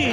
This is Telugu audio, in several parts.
এই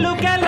look at